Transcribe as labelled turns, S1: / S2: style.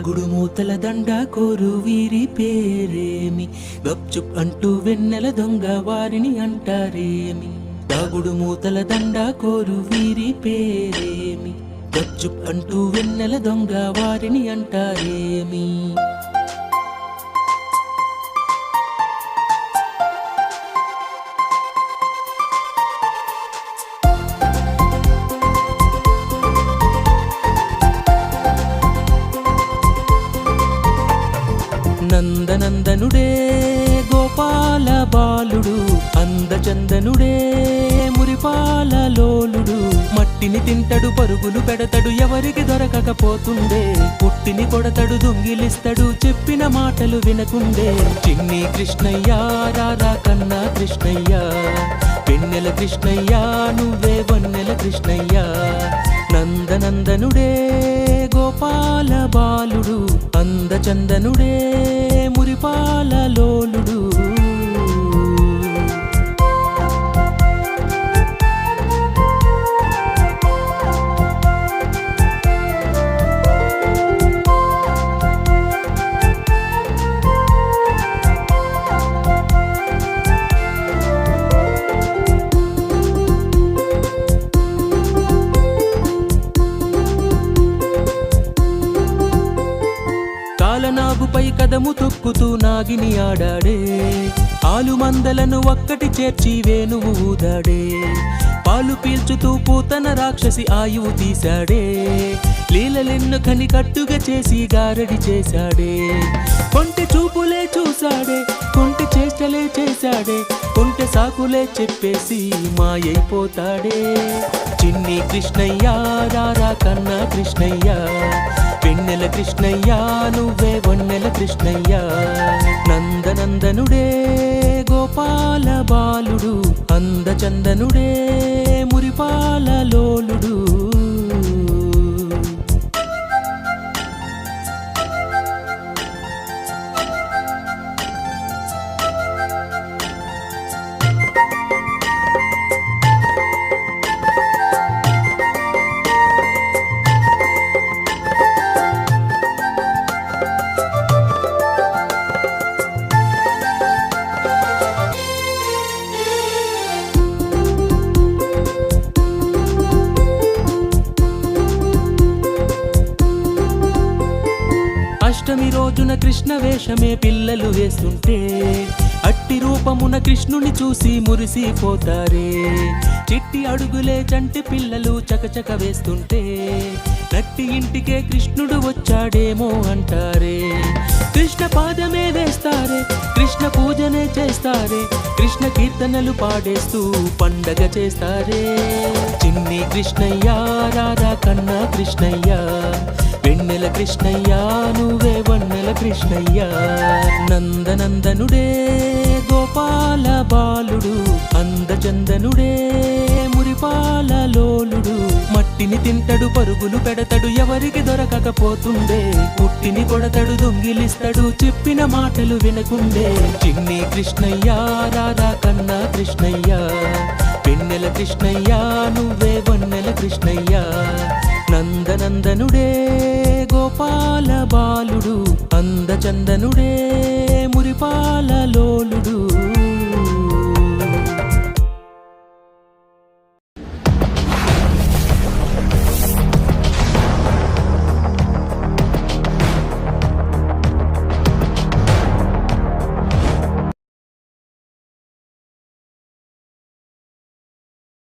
S1: దాగుడు మూతల దండ కోరు వీరి పేరేమి? గప్చుప్ అంటూ వెన్నెల దొంగ వారిని అంటారేమి? దాగుడు మూతల దండ కోరు వీరి పేరేమి? గప్చుప్ అంటూ వెన్నెల దొంగ వారిని అంటారేమి? అందచందనుడే మురిపాల లోలుడు. మట్టిని తింటడు పరుగులు పెడతడు ఎవరికి దొరకకపోతుండే. పుట్టిని కొడతడు దొంగిలిస్తడు చెప్పిన మాటలు వినకుండే. చిన్ని కృష్ణయ్య రారా కన్నా కృష్ణయ్య. పెన్నెల కృష్ణయ్య నువ్వే వన్నెల కృష్ణయ్య. నందనందనుడే గోపాల బాలుడు. అందచందనుడే మురిపాల లోలుడు కదము తొక్కుతూ నాగిని ఆడాడే. ఆలు మందలను ఒక్కటి చేర్చి వేణువు ఊదాడే. పాలు పీల్చుతూ పూతన రాక్షసి ఆయువు తీశాడే. లీలలెన్ను కని కట్టుగా చేసి గారడి చేశాడే. కొంటి చూపులే చూశాడే కొంటి చేష్టలే చేశాడే కొంటె సాకులే చెప్పేసి మాయైపోతాడే. చిన్ని కృష్ణయ్య రారా కన్నా కృష్ణయ్య పెన్నెల కృష్ణయ్య నువ్వే కృష్ణయ్య నందనందనుడే గోపాల బాలుడు అందచందనుడే మురిపా అష్టమి రోజున కృష్ణ వేషమే పిల్లలు వేస్తుంటే అట్టి రూపమున కృష్ణుని చూసి మురిసిపోతారే. చిట్టి అడుగులే చంటి పిల్లలు చకచక వేస్తుంటే నట్టి ఇంటికే కృష్ణుడు వచ్చాడేమో అంటారే. కృష్ణ పాదమే వేస్తారే కృష్ణ పూజనే చేస్తారే కృష్ణ కీర్తనలు పాడేస్తూ పండగ చేస్తారే. కృష్ణయ్య రాధా కన్నా కృష్ణయ్య. వెన్నెల కృష్ణయ్య నువ్వే వన్నెల కృష్ణయ్య. నందనందనుడే గోపాల బాలుడు. అందచందనుడే మురిపాల లోలుడు. మట్టిని తింటడు పరుగులు పెడతడు ఎవరికి దొరకకపోతుండే. పుట్టిని కొడతడు దొంగిలిస్తడు చెప్పిన మాటలు వినకుండే. చిన్ని కృష్ణయ్య రాధా కన్నా కృష్ణయ్య. వెన్నెల కృష్ణయ్యా నువ్వే వన్నెల కృష్ణయ్యా. నందనందనుడే గోపాల బాలుడు. అందచందనుడే మురిపాల లోలుడు.